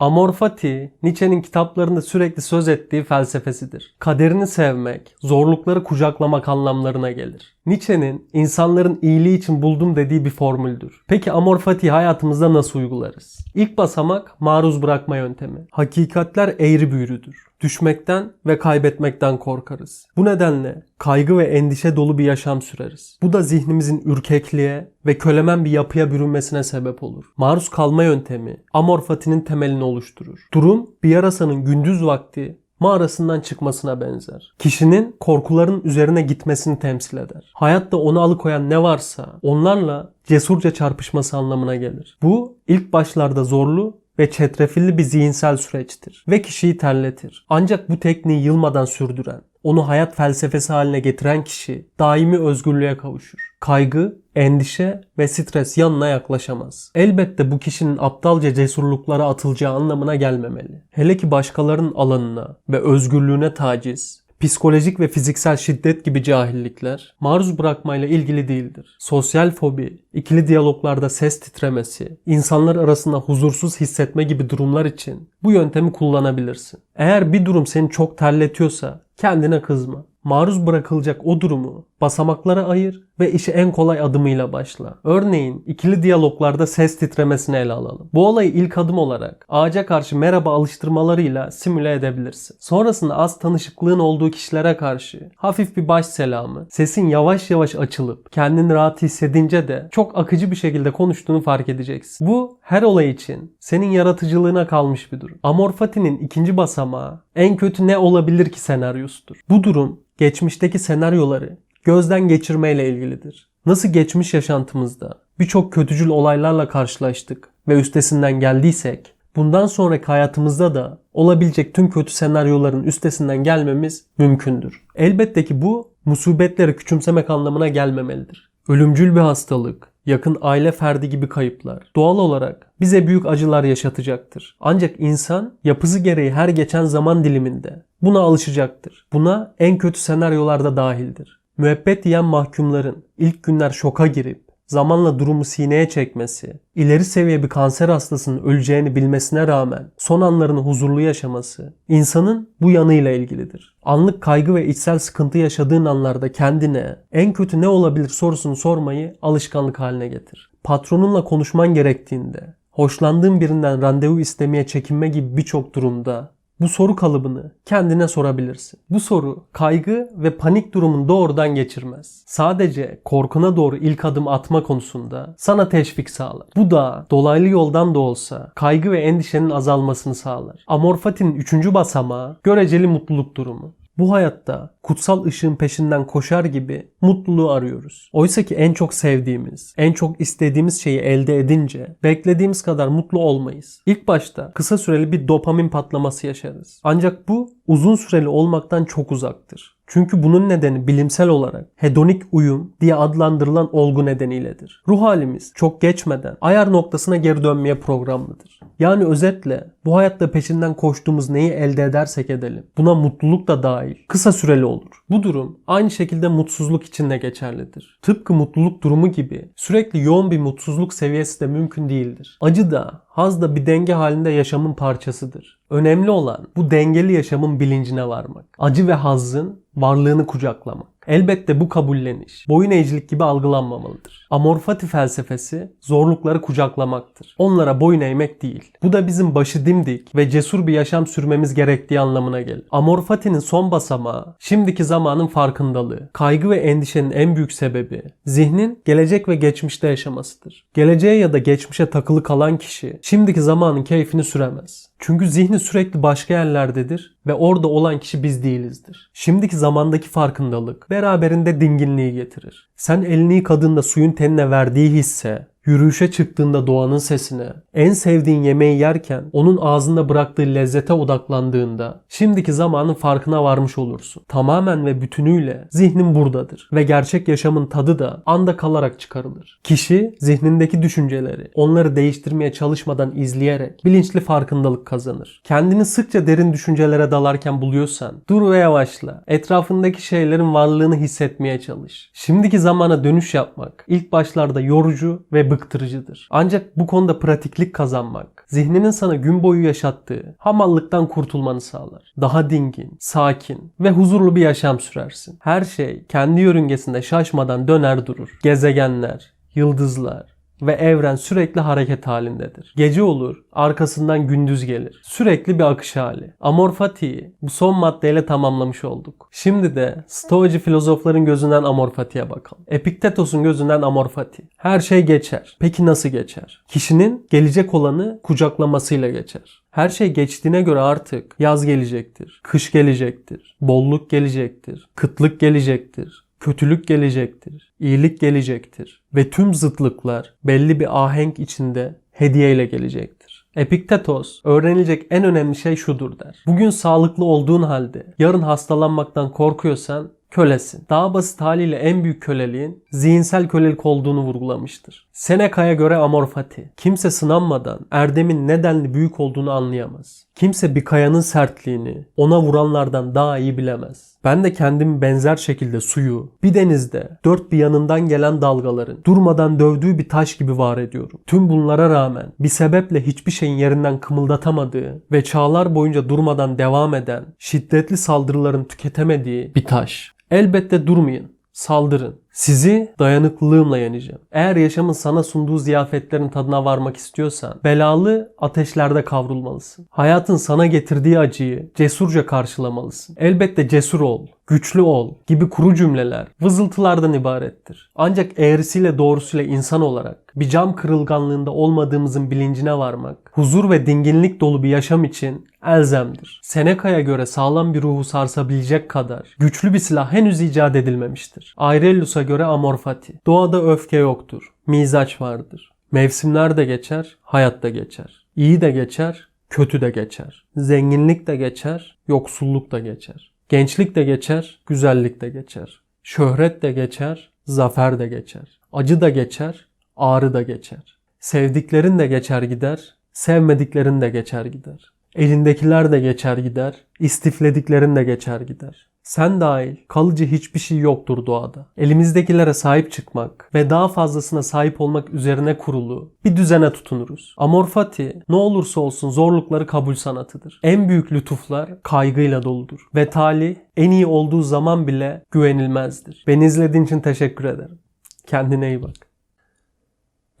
Amor fati, Nietzsche'nin kitaplarında sürekli söz ettiği felsefesidir. Kaderini sevmek, zorlukları kucaklamak anlamlarına gelir. Nietzsche'nin insanların iyiliği için buldum dediği bir formüldür. Peki amor fati hayatımızda nasıl uygularız? İlk basamak maruz bırakma yöntemi. Hakikatler eğri büğrüdür. Düşmekten ve kaybetmekten korkarız. Bu nedenle kaygı ve endişe dolu bir yaşam süreriz. Bu da zihnimizin ürkekliğe ve kölemen bir yapıya bürünmesine sebep olur. Maruz kalma yöntemi amor fatinin temelini oluşturur. Durum bir yarasanın gündüz vakti mağarasından çıkmasına benzer. Kişinin korkuların üzerine gitmesini temsil eder. Hayatta onu alıkoyan ne varsa onlarla cesurca çarpışması anlamına gelir. Bu ilk başlarda zorlu ve çetrefilli bir zihinsel süreçtir ve kişiyi terletir. Ancak bu tekniği yılmadan sürdüren, onu hayat felsefesi haline getiren kişi daimi özgürlüğe kavuşur. Kaygı, endişe ve stres yanına yaklaşamaz. Elbette bu kişinin aptalca cesurluklara atılacağı anlamına gelmemeli. Hele ki başkalarının alanına ve özgürlüğüne taciz, psikolojik ve fiziksel şiddet gibi cahillikler maruz bırakmayla ilgili değildir. Sosyal fobi, ikili diyaloglarda ses titremesi, insanlar arasında huzursuz hissetme gibi durumlar için bu yöntemi kullanabilirsin. Eğer bir durum seni çok terletiyorsa kendine kızma. Maruz bırakılacak o durumu basamaklara ayır ve işi en kolay adımıyla başla. Örneğin ikili diyaloglarda ses titremesini ele alalım. Bu olayı ilk adım olarak ağaca karşı merhaba alıştırmalarıyla simüle edebilirsin. Sonrasında az tanışıklığın olduğu kişilere karşı hafif bir baş selamı, sesin yavaş yavaş açılıp kendini rahat hissedince de çok akıcı bir şekilde konuştuğunu fark edeceksin. Bu her olay için senin yaratıcılığına kalmış bir durum. Amor Fati'nin ikinci basamağı en kötü ne olabilir ki senaryosudur. Bu durum geçmişteki senaryoları gözden geçirmeyle ilgilidir. Nasıl geçmiş yaşantımızda birçok kötücül olaylarla karşılaştık ve üstesinden geldiysek, bundan sonraki hayatımızda da olabilecek tüm kötü senaryoların üstesinden gelmemiz mümkündür. Elbette ki bu musibetleri küçümsemek anlamına gelmemelidir. Ölümcül bir hastalık, yakın aile ferdi gibi kayıplar doğal olarak bize büyük acılar yaşatacaktır. Ancak insan yapısı gereği her geçen zaman diliminde buna alışacaktır. Buna en kötü senaryolarda dahildir. Müebbet yiyen mahkumların ilk günler şoka girip zamanla durumu sineye çekmesi, ileri seviye bir kanser hastasının öleceğini bilmesine rağmen son anlarını huzurlu yaşaması, insanın bu yanıyla ilgilidir. Anlık kaygı ve içsel sıkıntı yaşadığın anlarda kendine en kötü ne olabilir sorusunu sormayı alışkanlık haline getir. Patronunla konuşman gerektiğinde, hoşlandığın birinden randevu istemeye çekinme gibi birçok durumda bu soru kalıbını kendine sorabilirsin. Bu soru kaygı ve panik durumunu doğrudan geçirmez. Sadece korkuna doğru ilk adım atma konusunda sana teşvik sağlar. Bu da dolaylı yoldan da olsa kaygı ve endişenin azalmasını sağlar. Amor Fati'nin üçüncü basamağı göreceli mutluluk durumu. Bu hayatta kutsal ışığın peşinden koşar gibi mutluluğu arıyoruz. Oysa ki en çok sevdiğimiz, en çok istediğimiz şeyi elde edince beklediğimiz kadar mutlu olmayız. İlk başta kısa süreli bir dopamin patlaması yaşarız. Ancak bu uzun süreli olmaktan çok uzaktır. Çünkü bunun nedeni bilimsel olarak hedonik uyum diye adlandırılan olgu nedeniyledir. Ruh halimiz çok geçmeden ayar noktasına geri dönmeye programlıdır. Yani özetle bu hayatta peşinden koştuğumuz neyi elde edersek edelim. Buna mutluluk da dahil. Kısa süreli olur. Bu durum aynı şekilde mutsuzluk için de geçerlidir. Tıpkı mutluluk durumu gibi sürekli yoğun bir mutsuzluk seviyesi de mümkün değildir. Acı da, haz da bir denge halinde yaşamın parçasıdır. Önemli olan bu dengeli yaşamın bilincine varmak. Acı ve hazzın varlığını kucaklamak. Elbette bu kabulleniş boyun eğicilik gibi algılanmamalıdır. Amorfati felsefesi zorlukları kucaklamaktır. Onlara boyun eğmek değil. Bu da bizim başı dimdik ve cesur bir yaşam sürmemiz gerektiği anlamına gelir. Amorfati'nin son basamağı şimdiki zamanın farkındalığı. Kaygı ve endişenin en büyük sebebi zihnin gelecek ve geçmişte yaşamasıdır. Geleceğe ya da geçmişe takılı kalan kişi şimdiki zamanın keyfini süremez. Çünkü zihni sürekli başka yerlerdedir ve orada olan kişi biz değilizdir. Şimdiki zamandaki farkındalık beraberinde dinginliği getirir. Sen elini yıkadığında suyun tenine verdiği hisse, Yürüyüşe çıktığında doğanın sesine, en sevdiğin yemeği yerken onun ağzında bıraktığı lezzete odaklandığında şimdiki zamanın farkına varmış olursun. Tamamen ve bütünüyle zihnin buradadır ve gerçek yaşamın tadı da anda kalarak çıkarılır. Kişi zihnindeki düşünceleri onları değiştirmeye çalışmadan izleyerek bilinçli farkındalık kazanır. Kendini sıkça derin düşüncelere dalarken buluyorsan dur ve yavaşla. Etrafındaki şeylerin varlığını hissetmeye çalış. Şimdiki zamana dönüş yapmak ilk başlarda yorucu ve bıktırıcıdır. Ancak bu konuda pratiklik kazanmak zihninin sana gün boyu yaşattığı hamallıktan kurtulmanı sağlar. Daha dingin, sakin ve huzurlu bir yaşam sürersin. Her şey kendi yörüngesinde şaşmadan döner durur. Gezegenler, yıldızlar, ve evren sürekli hareket halindedir. Gece olur, arkasından gündüz gelir. Sürekli bir akış hali. Amor Fati'yi bu son maddeyle tamamlamış olduk. Şimdi de Stoacı filozofların gözünden Amor Fati'ye bakalım. Epiktetos'un gözünden Amor Fati. Her şey geçer. Peki nasıl geçer? Kişinin gelecek olanı kucaklamasıyla geçer. Her şey geçtiğine göre artık yaz gelecektir, kış gelecektir, bolluk gelecektir, kıtlık gelecektir, kötülük gelecektir, iyilik gelecektir ve tüm zıtlıklar belli bir ahenk içinde hediyeyle gelecektir. Epiktetos öğrenilecek en önemli şey şudur der. Bugün sağlıklı olduğun halde yarın hastalanmaktan korkuyorsan kölesin. Daha basit haliyle en büyük köleliğin zihinsel kölelik olduğunu vurgulamıştır. Seneca'ya göre amor fati. Kimse sınanmadan erdemin nedenli büyük olduğunu anlayamaz. Kimse bir kayanın sertliğini ona vuranlardan daha iyi bilemez. Ben de kendimi benzer şekilde suyu bir denizde dört bir yanından gelen dalgaların durmadan dövdüğü bir taş gibi var ediyorum. Tüm bunlara rağmen bir sebeple hiçbir şeyin yerinden kımıldatamadığı ve çağlar boyunca durmadan devam eden şiddetli saldırıların tüketemediği bir taş. Elbette durmayın. Saldırın. Sizi dayanıklılığımla yeneceğim. Eğer yaşamın sana sunduğu ziyafetlerin tadına varmak istiyorsan belalı ateşlerde kavrulmalısın. Hayatın sana getirdiği acıyı cesurca karşılamalısın. Elbette cesur ol, güçlü ol gibi kuru cümleler vızıltılardan ibarettir. Ancak eğrisiyle doğrusuyla insan olarak bir cam kırılganlığında olmadığımızın bilincine varmak, huzur ve dinginlik dolu bir yaşam için elzemdir. Seneca'ya göre sağlam bir ruhu sarsabilecek kadar güçlü bir silah henüz icat edilmemiştir. Aurelius'a göre amor fati. Doğada öfke yoktur. Mizaç vardır. Mevsimler de geçer, hayat da geçer. İyi de geçer, kötü de geçer. Zenginlik de geçer, yoksulluk da geçer. Gençlik de geçer, güzellik de geçer. Şöhret de geçer, zafer de geçer. Acı da geçer, ağrı da geçer. Sevdiklerin de geçer gider, sevmediklerin de geçer gider. Elindekiler de geçer gider, istiflediklerin de geçer gider. Sen dahil kalıcı hiçbir şey yoktur doğada. Elimizdekilere sahip çıkmak ve daha fazlasına sahip olmak üzerine kurulu bir düzene tutunuruz. Amor fati ne olursa olsun zorlukları kabul sanatıdır. En büyük lütuflar kaygıyla doludur. Ve talih en iyi olduğu zaman bile güvenilmezdir. Beni izlediğin için teşekkür ederim. Kendine iyi bak.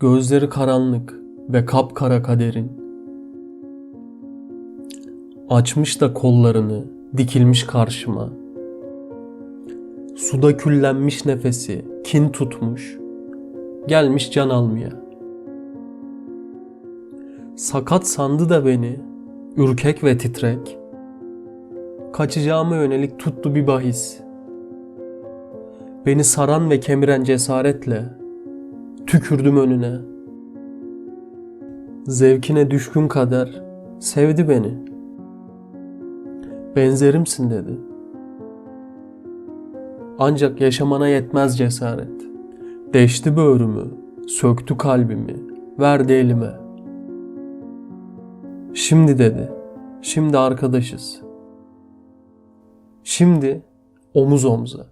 Gözleri karanlık ve kapkara kaderin. Açmış da kollarını dikilmiş karşıma. Suda küllenmiş nefesi kin tutmuş. Gelmiş can almaya. Sakat sandı da beni, ürkek ve titrek. Kaçacağıma yönelik tuttu bir bahis. Beni saran ve kemiren cesaretle tükürdüm önüne. Zevkine düşkün kader sevdi beni. Benzerimsin dedi. Ancak yaşamana yetmez cesaret. Deşti böğrümü, söktü kalbimi, verdi elime. Şimdi dedi, şimdi arkadaşız. Şimdi omuz omza.